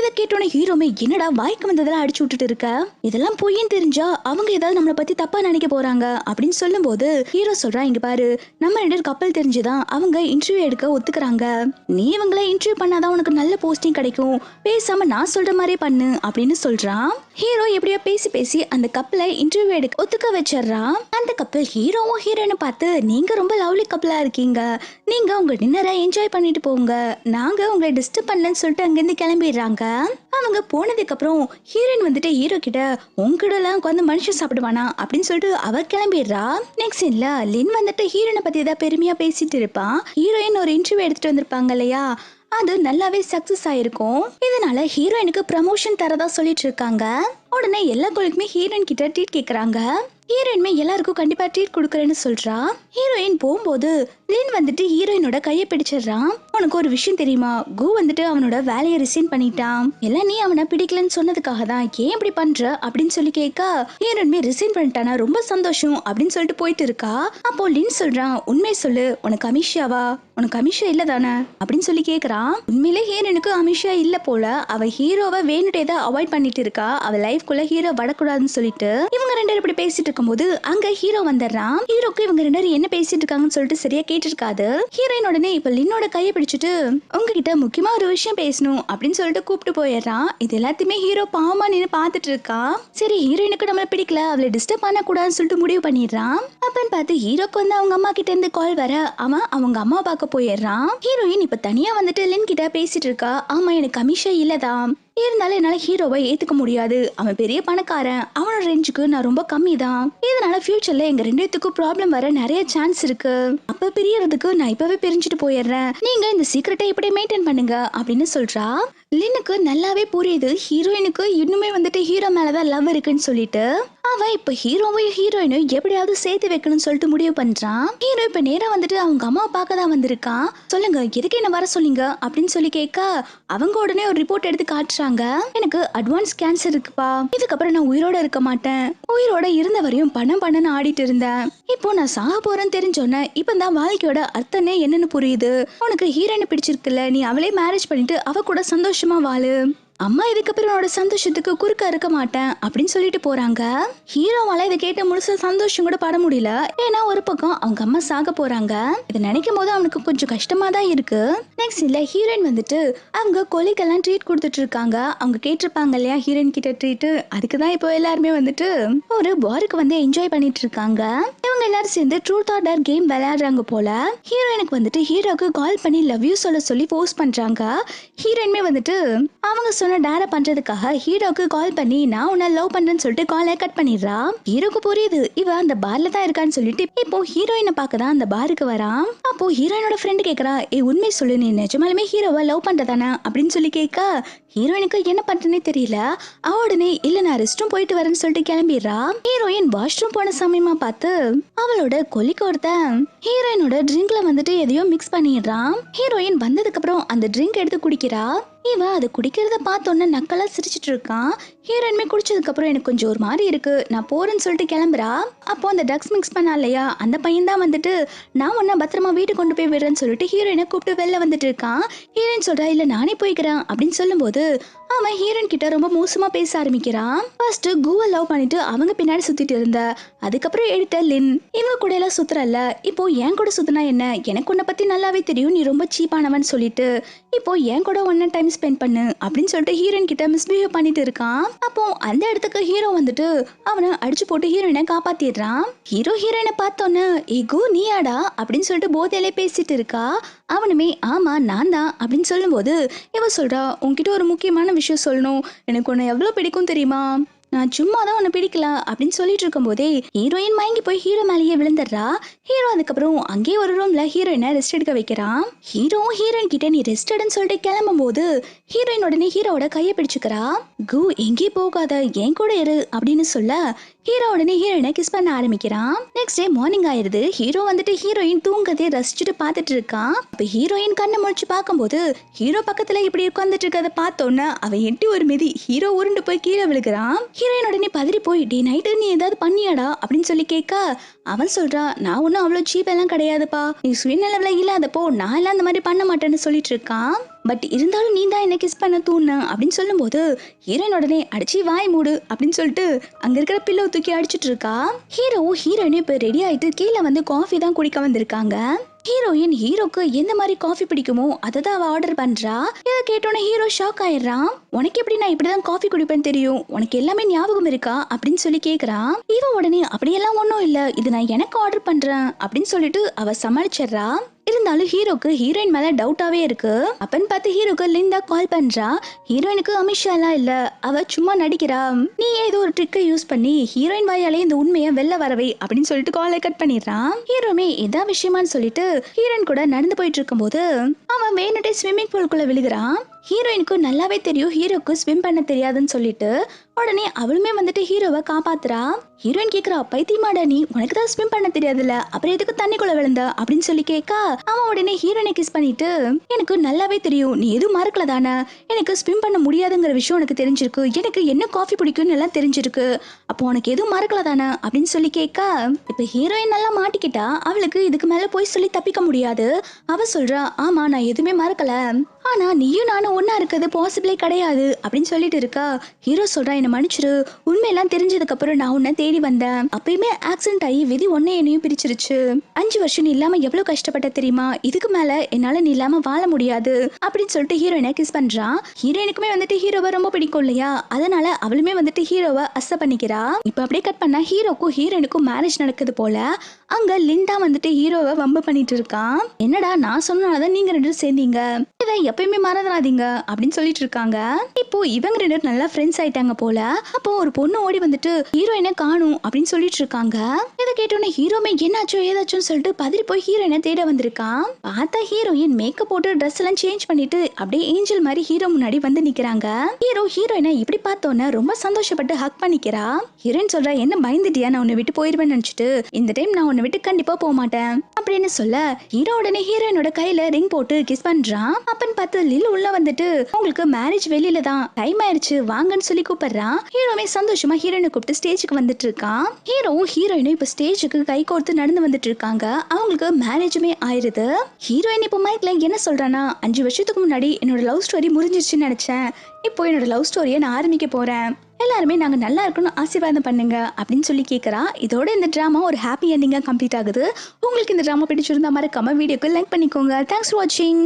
இதை கேட்டோன்னே ஹீரோமே என்னடா வாய்க்கு வந்ததெல்லாம் அடிச்சு விட்டுட்டு இருக்க? இதெல்லாம் பொய்ன்னு தெரிஞ்சா அவங்க ஏதாவது நம்மளை பத்தி தப்பா நினைக்க போறாங்க அப்படின்னு சொல்லும்போது ஹீரோ சொல்றா இங்க பாரு நம்ம ரெண்டு கப்பல் தெரிஞ்சுதான் அவங்க இன்டர்வியூ எடுக்க ஒத்துக்கிறாங்க. நீ இவங்கள இன்டர்வியூ பண்ணாதான் உனக்கு நல்ல போஸ்டிங் கிடைக்கும். பேசாம நான் சொல்ற மாதிரி பண்ணு அப்படின்னு சொல்றான் ஹீரோ எப்படியோ பேசி பேசி அந்த கப்பலை இன்டர்வியூ எடுக்க ஒத்துக்க வச்சிடறான் அந்த கப்பல் ஹீரோவும் ஹீரோயினை பார்த்து நீங்க ரொம்ப லவ்லி கப்பலா இருக்கீங்க. நீங்க உங்க டின்னரை என்ஜாய் பண்ணிட்டு போங்க. நாங்க உங்களை டிஸ்டர்ப் பண்ணலன்னு சொல்லிட்டு அங்கிருந்து கிளம்பிடுறாங்க. அவங்க போனதுக்கு அப்புறம் ஹீரோயின் வந்துட்டு ஹீரோ கிட்ட உங்ககிட்ட எல்லாம் உட்காந்து மனுஷன் சாப்பிடுவானா? அப்படின்னு சொல்லிட்டு அவ கிளம்பிடுறா. நெக்ஸ்ட் இல்ல லின் வந்துட்டு ஹீரோனை பத்தி ஏதாவது பெருமையா பேசிட்டு இருப்பான் ஹீரோயின் ஒரு இன்டர்வியூ எடுத்துட்டு வந்திருப்பாங்க இல்லையா? அது நல்லாவே சக்சஸ் ஆயிருக்கும். இதனால ஹீரோயினுக்கு ப்ரமோஷன் தரதா சொல்லிட்டு இருக்காங்க. உடனே எல்லா கோளுக்குமே ஹீரோயின் கிட்ட ட்ரீட் கேக்குறாங்க. ஹீரோயின்மே எல்லாருக்கும் கண்டிப்பா ட்ரீட் கொடுக்குறேன்னு சொல்றா. ஹீரோயின் போகும்போது லின் வந்துட்டு ஹீரோயினோட கையை பிடிச்சிடுறான் உனக்கு ஒரு விஷயம் தெரியுமா? கு வந்துட்டு அவனோட வேலையை ரிசைன் பண்ணிட்டான். எல்லாம் நீ அவனை பிடிக்கலன்னு சொன்னதுக்காக தான் ஏன் இப்படி பண்ற? அப்படின்னு சொல்லி கேட்க ஹீரோயின்மே ரிசைன் பண்ணிட்டானா? ரொம்ப சந்தோஷம். அப்படின்னு சொல்லிட்டு போயிட்டு இருக்கா. அப்போ லின் சொல்றான் உண்மை சொல்லு உனக்கு அமிஷாவா? உனக்கு அமிஷா இல்ல தானே? அப்படின்னு சொல்லி கேக்குறான் உண்மையிலே ஹீரோனுக்கு அமிஷா இல்ல போல. அவ ஹீரோவை வேணுட்டே தான் அவாய்ட் பண்ணிட்டு இருக்கா. அவ லைஃப்குள்ள ஹீரோ வரக்கூடாதுன்னு சொல்லிட்டு. இவங்க ரெண்டு பேரும் இப்படி பேசிட்டு இருக்கும்போது அங்க ஹீரோ வந்துடுறான் ஹீரோக்கு இவங்க ரெண்டு பேரும் என்ன பேசிட்டு இருக்காங்கன்னு சொல்லிட்டு சரியா கேட்டிருக்காது. ஹீரோயின் உடனே இப்ப லின்னோட கையை பிடிச்சிட்டு உங்ககிட்ட முக்கியமா ஒரு விஷயம் பேசணும் அப்படின்னு சொல்லிட்டு கூப்பிட்டு போயிடுறான். இது எல்லாத்தையுமே ஹீரோ பாவமா நின்று பார்த்துட்டு இருக்கான் சரி ஹீரோயினுக்கு நம்மள பிடிக்கல அவளை டிஸ்டர்ப் பண்ணக்கூடாதுன்னு சொல்லிட்டு முடிவு பண்ணிடுறான். அப்பன்னு பார்த்து ஹீரோக்கு வந்து அவங்க அம்மா கிட்ட இருந்து கால் வர அவன் அவங்க அம்மா பார்க்க போயிடுறான். ஹீரோயின் இப்ப தனியா வந்துட்டு லின் கிட்ட பேசிட்டு இருக்கா. ஆமா எனக்கு அமிஷா இல்லதான். இருந்தாலும் என்னால ஹீரோவை ஏத்துக்க முடியாது. அவன் பெரிய பணக்காரன். அவனோட ரேஞ்சுக்கு நான் ரொம்ப கம்மி தான் இதனால ஃபியூச்சர்ல எங்க ரெண்டுத்துக்கும் ப்ராப்ளம் வர நிறைய சான்ஸ் இருக்கு. அப்ப பிரியறதுக்கு நான் இப்பவே பிரிஞ்சுட்டு போயிடுறேன். நீங்க இந்த சீக்கிரட்டை இப்படி மெயின்டைன் பண்ணுங்க அப்படின்னு சொல்றா. லின்னுக்கு நல்லாவே புரியுது. ஹீரோயினுக்கு இன்னுமே வந்துட்டு ஹீரோ மேலதான் லவ் இருக்குன்னு சொல்லிட்டு. அவன் இப்ப ஹீரோவையும் ஹீரோயினும் எப்படியாவது சேர்த்து வைக்கணும்னு சொல்லிட்டு முடிவு பண்றான். ஹீரோ இப்ப நேரா வந்துட்டு அவங்க அம்மா பார்க்க தான் வந்திருக்கான். சொல்லுங்க எதுக்கு என்ன வர சொல்லிங்க அப்படின்னு சொல்லி கேட்க அவங்க உடனே ஒரு ரிப்போர்ட் எடுத்து காட்டுறாங்க. எனக்கு அட்வான்ஸ் கேன்சர் இருக்குப்பா. இதுக்கப்புறம் நான் உயிரோட இருக்க மாட்டேன். உயிரோட இருந்த வரையும் பணம் பண்ணனு ஆடிட்டு இருந்தேன். இப்போ நான் சாக போறேன்னு தெரிஞ்சோன்னே இப்போ தான் வாழ்க்கையோட அர்த்தமே என்னன்னு புரியுது. உனக்கு ஹீரோயினை பிடிச்சிருக்குல்ல நீ அவளே மேரேஜ் பண்ணிட்டு அவ கூட சந்தோஷமா வாழு. அம்மா இதுக்கப்புறம் என்னோட சந்தோஷத்துக்கு குறுக்க இருக்க மாட்டேன் அப்படின்னு சொல்லிட்டு போறாங்க. ஹீரோவால இதை கேட்டு முழுசா சந்தோஷம் கூட பட முடியல. ஏன்னா ஒரு பக்கம் அவங்க அம்மா சாக போறாங்க. இதை நினைக்கும் போது அவனுக்கு கொஞ்சம் கஷ்டமா தான் இருக்கு. நெக்ஸ்ட் இல்ல ஹீரோயின் வந்துட்டு அவங்க கொலைக்கெல்லாம் ட்ரீட் கொடுத்துட்டு இருக்காங்க. அவங்க கேட்டிருப்பாங்க இல்லையா ஹீரோயின் கிட்ட ட்ரீட் அதுக்கு தான் இப்போ எல்லாருமே வந்துட்டு ஒரு பாருக்கு வந்து என்ஜாய் பண்ணிட்டு இருக்காங்க. இவங்க எல்லாரும் சேர்ந்து ட்ரூத் ஆர் டர் கேம் விளையாடுறாங்க போல. ஹீரோயினுக்கு வந்துட்டு ஹீரோக்கு கால் பண்ணி லவ் யூ சொல்ல சொல்லி போஸ்ட் பண்றாங்க. ஹீரோயினுமே வந்துட்டு அவங்க சொன்ன டேரை பண்றதுக்காக ஹீரோக்கு கால் பண்ணி நான் உன்னை லவ் பண்றேன்னு சொல்லிட்டு காலை கட் பண்ணிடுறா. ஹீரோக்கு புரியுது இவ அந்த பார்ல தான் இருக்கான்னு சொல்லிட்டு இப்போ ஹீரோயினை பார்க்க தான் அந்த பாருக்கு வரான் அப்போ ஹீரோயினோட ஃப்ரெண்டு கேக்குறா ஏ உண்மை சொல்லு நீ நிஜமாலுமே ஹீரோவை லவ் பண்றதானா? அப்படின்னு சொல்லி கேட்க ஹீரோயினுக்கு என்ன பண்றேனே தெரியல. அவ உடனே இல்ல நான் ரெஸ்ட் போயிட்டு வரேன்னு சொல்லிட்டு கிளம்பிடுறா. ஹீரோயின் வாஷ்ரூம் போன சமயமா பார்த்து அவளோட கொலிக்கு ஒருத்தன் ஹீரோயினோட ட்ரிங்க்ல வந்துட்டு எதையோ மிக்ஸ் பண்ணிடுறான் ஹீரோயின் வந்ததுக்கு அப்புறம் அந்த ட்ரிங்க் எடுத்து குடிக்கிறா. இவன் அதை குடிக்கிறத பார்த்தோன்னே நக்கலா சிரிச்சிட்டு இருக்கான் ஹீரோயின்மே குடிச்சதுக்கப்புறம் எனக்கு கொஞ்சம் ஒரு மாதிரி இருக்கு. நான் போறேன்னு சொல்லிட்டு கிளம்புறா? அப்போ அந்த ட்ரக்ஸ் மிக்ஸ் பண்ணா இல்லையா? அந்த பையன் தான் வந்துட்டு நான் ஒன்றா பத்திரமா வீட்டுக்கு கொண்டு போய் விடுறேன்னு சொல்லிட்டு ஹீரோயினை கூப்பிட்டு வெளில வந்துட்டு இருக்கான். ஹீரோயின் சொல்றா இல்ல நானே போய்க்கிறேன். அப்படின்னு சொல்லும்போது அவன் ஹீரோயின் கிட்ட ரொம்ப மோசமா பேச ஆரம்பிக்கிறான். ஃபர்ஸ்ட் கூகுள் லவ் பண்ணிட்டு அவங்க பின்னாடி சுத்திட்டு இருந்த. அதுக்கப்புறம் எடுத்த லின். இவங்க கூட எல்லாம் சுத்துறல்ல. இப்போ என் கூட சுத்தினா என்ன? எனக்கு உன்னை பத்தி நல்லாவே தெரியும். நீ ரொம்ப சீப்பானவன் சொல்லிட்டு. இப்போ என் கூட ஒன் டைம் ஸ்பெண்ட் பண்ணு அப்படின்னு சொல்லிட்டு ஹீரோயின் கிட்ட மிஸ்பிஹேவ் பண்ணிட்டு இருக்கான். அப்போ அந்த இடத்துக்கு ஹீரோ வந்துட்டு அவனை அடிச்சு போட்டு ஹீரோயினை காப்பாத்திடுறான். ஹீரோ ஹீரோயினை பார்த்தோன்னே ஏகோ நீயாடா? அப்படின்னு சொல்லிட்டு போதையிலே பேசிட்டு இருக்கா. அவனுமே ஆமா நான் தான். அப்படின்னு சொல்லும்போது இவ சொல்றா உன்கிட்ட ஒரு முக்கியமான விஷயம் சொல்லணும். எனக்கு உன்னை எவ்வளோ பிடிக்கும் தெரியுமா? நான் சும்மா தான் உன்னை பிடிக்கல அப்படின்னு சொல்லிட்டு இருக்கும்போதே ஹீரோயின் மயங்கி போய் ஹீரோ மேலேயே விழுந்துடுறா. ஹீரோ அதுக்கப்புறம் அங்கேயே ஒரு ரூம்ல ஹீரோயினை ரெஸ்ட் எடுக்க வைக்கிறான். ஹீரோ ஹீரோயின் கிட்ட நீ ரெஸ்ட் எடுன்னு சொல்லிட்டு கிளம்பும் போது ஹீரோயின் உடனே ஹீரோவோட கையை பிடிச்சுக்கிறா. கு எங்கே போகாத என் கூட இரு அப்படின்னு சொல்ல ஹீரோ உடனே ஹீரோயினை கிஸ் பண்ண ஆரம்பிக்கிறான். நெக்ஸ்ட் டே மார்னிங் ஆயிருது ஹீரோ வந்துட்டு ஹீரோயின் தூங்கதே ரசிச்சுட்டு பார்த்துட்டு இருக்கான். அப்ப ஹீரோயின் கண்ணை முடிச்சு பார்க்கும்போது ஹீரோ பக்கத்துல இப்படி உட்காந்துட்டு இருக்கறத பார்த்தோன்னே அவன் எட்டி ஒரு மிதி. ஹீரோ உருண்டு போய் கீழே விழுகிறான். ஹீரோயின் உடனே பதறி போய் டே நைட்டு நீ ஏதாவது பண்ணியாடா? அப்படின்னு சொல்லி கேட்க அவன் சொல்றான் நான் ஒன்றும் அவ்வளோ சீப் எல்லாம் கிடையாதுப்பா. நீ சுயநலவில் இல்லாதப்போ நான் எல்லாம் அந்த மாதிரி பண்ண மாட்டேன்னு சொல்லிட்டு இருக்கான். பட் இருந்தாலும் நீ தான் என்ன கிஸ் பண்ண தூண்ண அப்படின்னு சொல்லும்போது ஹீரோயின் உடனே அடிச்சு வாய் மூடு அப்படின்னு சொல்லிட்டு அங்க இருக்கிற பில்லோ தூக்கி அடிச்சிட்டு இருக்கா? ஹீரோ ஹீரோயினும் இப்போ ரெடி ஆயிட்டு கீழே வந்து காஃபி தான் குடிக்க வந்திருக்காங்க. ஹீரோயின் ஹீரோக்கு எந்த மாதிரி காஃபி பிடிக்குமோ அதை தான் அவ ஆர்டர் பண்றா. இதை கேட்டோன்னே ஹீரோ ஷாக் ஆயிடுறான். உனக்கு எப்படி நான் இப்படிதான் காஃபி குடிப்பேன்னு தெரியும்? உனக்கு எல்லாமே ஞாபகம் இருக்கா? அப்படின்னு சொல்லி கேக்குறான். இவன் உடனே அப்படியெல்லாம் ஒன்றும் இல்ல. இது நான் எனக்கு ஆர்டர் பண்றேன். அப்படின்னு சொல்லிட்டு அவ சமாளிச்சிடுறா. இருந்தாலும் ஹீரோக்கு ஹீரோயின் மேல டவுட்டாவே இருக்கு. அப்பன்னு பார்த்து ஹீரோக்கு லிந்தா கால் பண்றா. ஹீரோயினுக்கு அமிஷாலாம் இல்ல. அவ சும்மா நடிக்கிறா. நீ ஏதோ ஒரு ட்ரிக்கை யூஸ் பண்ணி ஹீரோயின் வாயாலே இந்த உண்மையை வெளில வரவை. அப்படின்னு சொல்லிட்டு காலை கட் பண்ணிடுறான். ஹீரோமே எதா விஷயமான்னு சொல்லிட்டு ஹீரன் கூட நடந்து போயிட்டு இருக்கும்போது அவன் வேணுட்டே ஸ்விம்மிங் பூல்குள்ள விழுகிறான். ஹீரோயினுக்கு நல்லாவே தெரியும் ஹீரோக்கு ஸ்விம் பண்ண தெரியாதுன்னு சொல்லிட்டு. உடனே அவளுமே வந்துட்டு ஹீரோவை காப்பாத்துறா. ஹீரோயின் கேக்குறா பைத்தியமாடா நீ உனக்கு தான் ஸ்விம் பண்ண தெரியாதுல்ல. அப்புறம் எதுக்கு தண்ணிக்குள்ள விழுந்த? அப்படின்னு சொல்லி கேட்கா அவன் உடனே ஹீரோயினை கிஸ் பண்ணிட்டு எனக்கு நல்லாவே தெரியும் நீ எதுவும் மறக்கல தானே? எனக்கு ஸ்விம் பண்ண முடியாதுங்கிற விஷயம் உனக்கு தெரிஞ்சிருக்கு. எனக்கு என்ன காஃபி பிடிக்கும்னு எல்லாம் தெரிஞ்சிருக்கு. அப்போ உனக்கு எதுவும் மறக்கல தானே? அப்படின்னு சொல்லி கேட்கா இப்ப ஹீரோயின் நல்லா மாட்டிக்கிட்டா அவளுக்கு இதுக்கு மேல போய் சொல்லி தப்பிக்க முடியாது. அவ சொல்றா ஆமா நான் எதுவுமே மறக்கல. ஆனா நீயும் நானும் ஒன்றா இருக்கிறது பாசிபிளே கிடையாது. அப்படின்னு சொல்லிட்டு இருக்கா. ஹீரோ சொல்றா என்ன மன்னிச்சிரு. உண்மையெல்லாம் தெரிஞ்சதுக்கு அப்புறம் நான் உன்னை தேடி வந்தேன். அப்பயுமே ஆக்சிடென்ட் ஆகி விதி ஒன்னே என்னையும் பிரிச்சிருச்சு. அஞ்சு வருஷம் நீ இல்லாம எவ்வளவு கஷ்டப்பட்ட தெரியுமா? இதுக்கு மேல என்னால நீ இல்லாம வாழ முடியாது. அப்படின்னு சொல்லிட்டு ஹீரோயினை கிஸ் பண்றான் ஹீரோயினுக்குமே வந்துட்டு ஹீரோவை ரொம்ப பிடிக்கும் இல்லையா? அதனால அவளுமே வந்துட்டு ஹீரோவை அசை பண்ணிக்கிறா. இப்ப அப்படியே கட் பண்ணா ஹீரோக்கும் ஹீரோயினுக்கும் மேரேஜ் நடக்குது போல. அங்க லிண்டா வந்துட்டு ஹீரோவை வம்பு பண்ணிட்டு இருக்கான் என்னடா நான் சொன்னால்தான் நீங்க ரெண்டு சேர்ந்தீங்க. இதை எப்பயுமே மறந்துடாதீங்க அப்படின்னு சொல்லிட்டு இருக்காங்க. இப்போ இவங்க ரெண்டு பேரும் நல்லா ஃப்ரெண்ட்ஸ் ஆயிட்டாங்க போல. அப்போ ஒரு பொண்ணு ஓடி வந்துட்டு ஹீரோயினை காணும் அப்படின்னு சொல்லிட்டு இருக்காங்க. இதை கேட்டோன்னே ஹீரோமே என்னாச்சோ ஏதாச்சும் சொல்லிட்டு பதறி போய் ஹீரோயினை தேட வந்திருக்கான். பார்த்தா ஹீரோயின் மேக்கப் போட்டு ட்ரெஸ் எல்லாம் சேஞ்ச் பண்ணிட்டு அப்படியே ஏஞ்சல் மாதிரி ஹீரோ முன்னாடி வந்து நிக்கிறாங்க. ஹீரோ ஹீரோயினை இப்படி பார்த்தோன்னே ரொம்ப சந்தோஷப்பட்டு ஹக் பண்ணிக்கிறா. ஹீரோயின் சொல்றா என்ன பயந்துட்டியா? நான் உன்னை விட்டு போயிருவேன்னு நினைச்சிட்டு இந்த டைம் நான் உன்னை விட்டு கண்டிப்பா போக மாட்டேன் அப்படின்னு சொல்ல ஹீரோ உடனே ஹீரோயினோட கையில ரிங் போட்டு கிஸ் பண்றான். அப்பன் பார்த்து லில் உள்ள வந்துட்டு உங்களுக்கு மேரேஜ் வெளியில தான் டைம் ஆயிருச்சு வாங்கன்னு சொல்லி கூப்பிடுறான் ஹீரோவே சந்தோஷமா ஹீரோயினை கூப்பிட்டு ஸ்டேஜுக்கு வந்துட்டு இருக்கான் ஹீரோவும் ஹீரோயினும் இப்ப ஸ்டேஜுக்கு கை கோர்த்து நடந்து வந்துட்டு இருக்காங்க. அவங்களுக்கு மேரேஜுமே ஆயிருது. ஹீரோயின் இப்போ மைக்ல என்ன சொல்றானா அஞ்சு வருஷத்துக்கு முன்னாடி என்னோட லவ் ஸ்டோரி முடிஞ்சிருச்சுன்னு நினைச்சேன். இப்போ என்னோட லவ் ஸ்டோரியை நான் ஆரம்பிக்க போறேன். எல்லாருமே நாங்க நல்லா இருக்கணும் ஆசீர்வாதம் பண்ணுங்க அப்படின்னு சொல்லி கேட்கறா இதோட இந்த ட்ராமா ஒரு ஹாப்பி எண்டிங்கா கம்ப்ளீட் ஆகுது. உங்களுக்கு இந்த ட்ராமா பிடிச்சிருந்தா மறக்காம வீடியோக்கு லைக் பண்ணிக்கோங்க. தேங்க்ஸ் ஃபார் வாட்சிங்